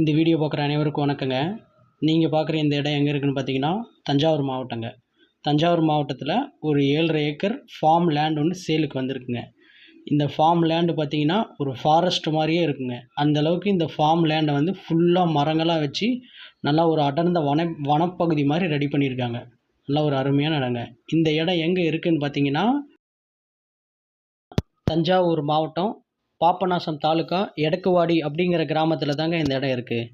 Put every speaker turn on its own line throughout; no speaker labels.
இந்த வீடியோ பார்க்குற அனைவருக்கும் வணக்கங்க. நீங்கள் பார்க்குற இந்த இடம் எங்கே இருக்குதுன்னு பார்த்தீங்கன்னா தஞ்சாவூர் மாவட்டங்க. தஞ்சாவூர் மாவட்டத்தில் ஒரு ஏழரை ஏக்கர் ஃபார்ம் லேண்ட் ஒன்று சேலுக்கு வந்திருக்குங்க. இந்த ஃபார்ம் லேண்டு பார்த்தீங்கன்னா ஒரு ஃபாரஸ்ட் மாதிரியே இருக்குங்க. அந்தளவுக்கு இந்த ஃபார்ம் லேண்டை வந்து ஃபுல்லாக மரங்களாக வச்சு நல்லா ஒரு அடர்ந்த வன வனப்பகுதி மாதிரி ரெடி பண்ணியிருக்காங்க. நல்லா ஒரு அருமையான இடங்க. இந்த இடம் எங்கே இருக்குதுன்னு பார்த்தீங்கன்னா தஞ்சாவூர் மாவட்டம் பாப்பநாசம் தாலுக்கா எடக்குவாடி அப்படிங்கிற கிராமத்தில் தாங்க இந்த இடம் இருக்குது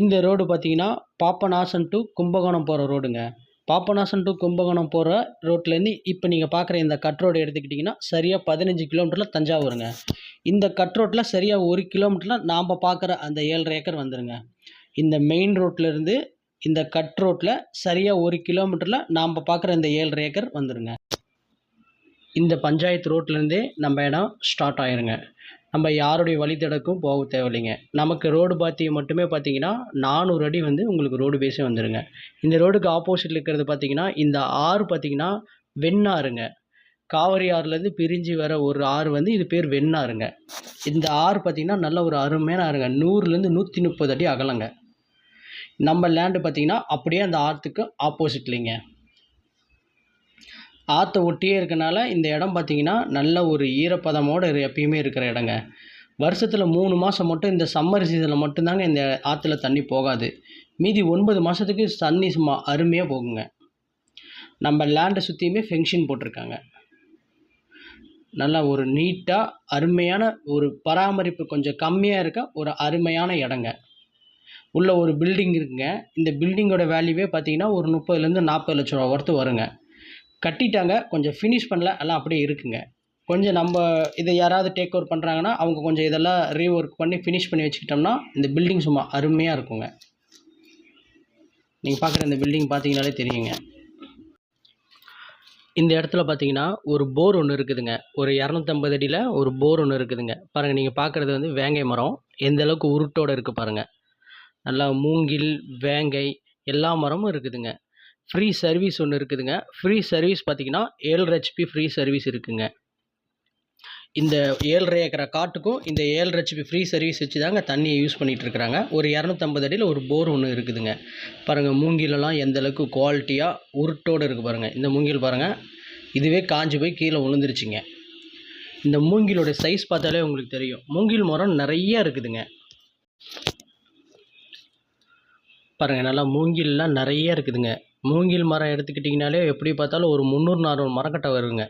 இந்த ரோடு பார்த்தீங்கன்னா பாப்பநாசன் டு கும்பகோணம் போகிற ரோடுங்க. பாப்பநாசன் டு கும்பகோணம் போகிற ரோட்லேருந்து இப்போ நீங்கள் பார்க்குற இந்த கட் ரோடு எடுத்துக்கிட்டிங்கன்னா சரியாக பதினஞ்சு கிலோமீட்டரில் தஞ்சாவூருங்க. இந்த கட் ரோட்டில் சரியாக ஒரு கிலோமீட்டரில் நாம் பார்க்குற அந்த ஏழரை ஏக்கர் வந்துருங்க. இந்த மெயின் ரோட்லேருந்து இந்த கட் ரோட்டில் சரியாக ஒரு கிலோமீட்டரில் நாம் பார்க்குற இந்த ஏழரை ஏக்கர் வந்துருங்க. இந்த பஞ்சாயத்து ரோட்லேருந்தே நம்ம இடம் ஸ்டார்ட் ஆயிருங்க. நம்ம யாருடைய வழித்தடக்கும் போக தேவையில்லைங்க. நமக்கு ரோடு பாத்தியம் மட்டுமே பார்த்தீங்கன்னா நானூறு அடி வந்து உங்களுக்கு ரோடு பேஸே வந்துடுங்க இந்த ரோடுக்கு ஆப்போசிட்டில் இருக்கிறது பார்த்தீங்கன்னா இந்த ஆறு பார்த்தீங்கன்னா வெண்ணாறுங்க. காவிரி ஆறுலேருந்து பிரிஞ்சு வர ஒரு ஆறு வந்து இது பேர் வெண்ணாறுங்க. இந்த ஆறு பார்த்தீங்கன்னா நல்ல ஒரு அருமையான ஆறுங்க. நூறுலேருந்து நூற்றி முப்பது அடி அகலங்க. நம்ம லேண்டு பார்த்தீங்கன்னா அப்படியே அந்த ஆற்றுக்கு ஆப்போசிட்லிங்க ஆற்றை ஒட்டியே இருக்கனால இந்த இடம் பார்த்தீங்கன்னா நல்ல ஒரு ஈரப்பதமோடு எப்பயுமே இருக்கிற இடங்க. வருஷத்தில் மூணு மாதம் மட்டும் இந்த சம்மர் சீசனில் மட்டும்தாங்க இந்த ஆற்றுல தண்ணி போகாது. மீதி ஒன்பது மாதத்துக்கு தண்ணி சும்மா அருமையாக போகுங்க. நம்ம லேண்டை சுற்றியுமே ஃபெங்ஷன் போட்டிருக்காங்க. நல்லா ஒரு நீட்டாக அருமையான ஒரு பராமரிப்பு கொஞ்சம் கம்மியாக இருக்க ஒரு அருமையான இடங்க. உள்ள ஒரு பில்டிங் இருக்குங்க. இந்த பில்டிங்கோட வேல்யூவே பார்த்தீங்கன்னா ஒரு முப்பதுலேருந்து நாற்பது லட்ச ரூபா ஒர்த்து வருங்க. கட்டிட்டாங்க. கொஞ்சம் ஃபினிஷ் பண்ணல. எல்லாம் அப்படியே இருக்குங்க. கொஞ்சம் நம்ம இதை யாராவது டேக் ஓவர் பண்ணுறாங்கன்னா அவங்க கொஞ்சம் இதெல்லாம் ரீஒர்க் பண்ணி ஃபினிஷ் பண்ணி வச்சுக்கிட்டோம்னா இந்த பில்டிங் சும்மா அருமையாக இருக்குங்க. நீங்கள் பார்க்குற இந்த பில்டிங் பார்த்தீங்கனாலே தெரியுங்க. இந்த இடத்துல பார்த்தீங்கன்னா ஒரு போர் ஒன்று இருக்குதுங்க. ஒரு இரநூத்தம்பது அடியில் ஒரு போர் ஒன்று இருக்குதுங்க. பாருங்கள் நீங்கள் பார்க்குறது வந்து வேங்கை மரம். எந்த அளவுக்கு உருட்டோடு இருக்குது பாருங்கள் நல்லா மூங்கில் வேங்கை எல்லா மரமும் இருக்குதுங்க. ஃப்ரீ சர்வீஸ் ஒன்று இருக்குதுங்க. ஃப்ரீ சர்வீஸ் பார்த்தீங்கன்னா ஏழரை ஹெச்பி ஃப்ரீ சர்வீஸ் இருக்குங்க. இந்த ஏழரை ஏக்கரை காட்டுக்கும் இந்த ஏழரை ஹெச்பி ஃப்ரீ சர்வீஸ் வச்சு தாங்க தண்ணியை யூஸ் பண்ணிகிட்டு இருக்கிறாங்க ஒரு இரநூத்தம்பது அடியில் ஒரு போர் ஒன்று இருக்குதுங்க. பாருங்கள் மூங்கிலெலாம் எந்த அளவுக்கு குவாலிட்டியாக உருட்டோடு இருக்குது பாருங்கள் இந்த மூங்கில் பாருங்கள் இதுவே காஞ்சி போய் கீழே விழுந்துருச்சுங்க இந்த மூங்கிலோட சைஸ் பார்த்தாலே உங்களுக்கு தெரியும். மூங்கில் மரம் நிறைய இருக்குதுங்க. பாருங்கள் நல்லா மூங்கில்லாம் நிறைய இருக்குதுங்க. மூங்கில் மரம் எடுத்துக்கிட்டிங்கனாலே எப்படி பார்த்தாலும் ஒரு முந்நூறு நானூறு மரக்கட்டை வருங்க.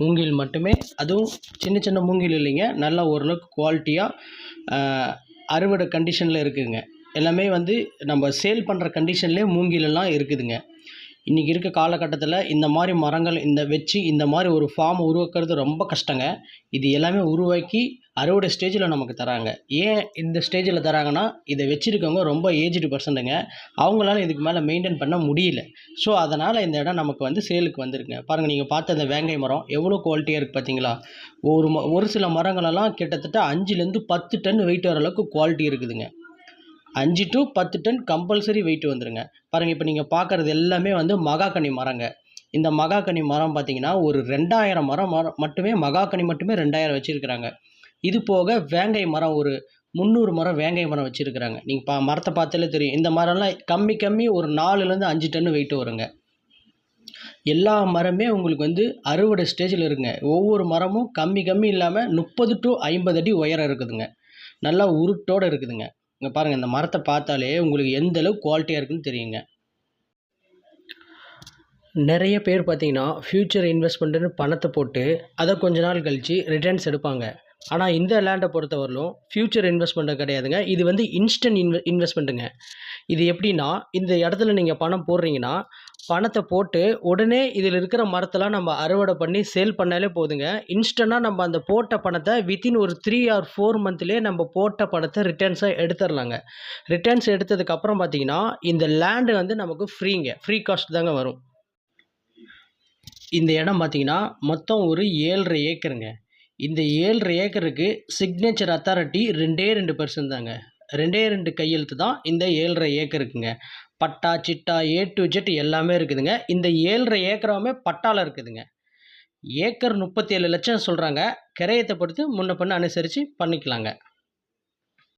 மூங்கில் மட்டுமே அதுவும் சின்ன சின்ன மூங்கில் இல்லைங்க. நல்லா ஓரளவுக்கு குவாலிட்டியாக அறுவடை கண்டிஷனில் இருக்குதுங்க எல்லாமே வந்து நம்ம சேல் பண்ணுற கண்டிஷன்லேயே மூங்கிலெல்லாம் இருக்குதுங்க. இன்றைக்கி இருக்க காலகட்டத்தில் இந்த மாதிரி மரங்கள் இந்த வச்சு இந்த மாதிரி ஒரு ஃபார்ம் உருவாக்குறது ரொம்ப கஷ்டங்க. இது எல்லாமே உருவாக்கி அறுவடை ஸ்டேஜில் நமக்கு தராங்க. ஏன் இந்த ஸ்டேஜில் தராங்கன்னா இதை வச்சுருக்கவங்க ரொம்ப ஏஜ்டு பர்சன்ட்டுங்க அவங்களால இதுக்கு மேலே மெயின்டைன் பண்ண முடியல. ஸோ அதனால் இந்த இடம் நமக்கு வந்து சேலுக்கு வந்துருங்க பாருங்கள் நீங்கள் பார்த்த அந்த வேங்கை மரம் எவ்வளோ குவாலிட்டியாக இருக்குது பார்த்தீங்களா ஒரு ம ஒரு சில மரங்களெல்லாம் கிட்டத்தட்ட அஞ்சுலேருந்து பத்து டன் வெயிட் வர அளவுக்கு குவாலிட்டி இருக்குதுங்க. அஞ்சு டு பத்து டன் கம்பல்சரி வெயிட் வந்துருங்க. பாருங்கள் இப்போ நீங்கள் பார்க்குறது எல்லாமே வந்து மகாக்கனி மரங்க. இந்த மகாக்கனி மரம் பார்த்தீங்கன்னா ஒரு ரெண்டாயிரம் மரம் மரம் மட்டுமே மகாக்கனி மட்டுமே ரெண்டாயிரம் வச்சுருக்கிறாங்க. இது போக வேங்கை மரம் ஒரு முந்நூறு மரம் வேங்கை மரம் வச்சுருக்குறாங்க. நீங்கள் பா மரத்தை பார்த்தாலே தெரியும். இந்த மரம்லாம் கம்மி கம்மி ஒரு நாலுலேருந்து அஞ்சு டன்னு வெயிட் வருங்க. எல்லா மரமே உங்களுக்கு வந்து அறுவடை ஸ்டேஜில் இருக்குங்க. ஒவ்வொரு மரமும் கம்மி கம்மி இல்லாமல் முப்பது டு ஐம்பது அடி உயரம் இருக்குதுங்க. நல்லா உருட்டோடு இருக்குதுங்க. இங்கே பாருங்கள் இந்த மரத்தை பார்த்தாலே உங்களுக்கு எந்த அளவு குவாலிட்டியாக இருக்குதுன்னு தெரியுங்க. நிறைய பேர் பார்த்தீங்கன்னா ஃப்யூச்சர் இன்வெஸ்ட்மெண்ட்டுன்னு பணத்தை போட்டு அதை கொஞ்ச நாள் கழித்து ரிட்டர்ன்ஸ் எடுப்பாங்க. ஆனால் இந்த லேண்டை பொறுத்தவரையிலும் ஃப்யூச்சர் இன்வெஸ்ட்மெண்ட்டு கிடையாதுங்க. இது வந்து இன்ஸ்டன்ட் இன்வெ இன்வெஸ்ட்மெண்ட்டுங்க இது எப்படின்னா இந்த இடத்துல நீங்கள் பணம் போடுறீங்கன்னா பணத்தை போட்டு உடனே இதில் இருக்கிற மரத்தெல்லாம் நம்ம அறுவடை பண்ணி சேல் பண்ணாலே போதுங்க. இன்ஸ்டண்ட்டாக நம்ம அந்த போட்ட பணத்தை வித்தின் ஒரு த்ரீ ஆர் ஃபோர் மந்த்லேயே நம்ம போட்ட பணத்தை ரிட்டர்ன்ஸாக எடுத்துடலாங்க ரிட்டர்ன்ஸ் எடுத்ததுக்கப்புறம் பார்த்தீங்கன்னா இந்த லேண்டு வந்து நமக்கு ஃப்ரீங்க ஃப்ரீ காஸ்ட் தாங்க வரும். இந்த இடம் பார்த்தீங்கன்னா மொத்தம் ஒரு ஏழரை ஏக்கருங்க. இந்த ஏழரை ஏக்கருக்கு சிக்னேச்சர் அத்தாரிட்டி ரெண்டே ரெண்டு பர்சன்ட் தாங்க. ரெண்டே ரெண்டு கையெழுத்து தான் இந்த ஏழரை ஏக்கருக்குங்க. Patta chitta A to Z எல்லாமே இருக்குதுங்க. இந்த ஏழரை ஏக்கராமே பட்டாவில் இருக்குதுங்க. ஏக்கர் முப்பத்தி ஏழு லட்சம் சொல்கிறாங்க கிரையத்தை பொறுத்து முன்ன பண்ண அனுசரித்து பண்ணிக்கலாங்க.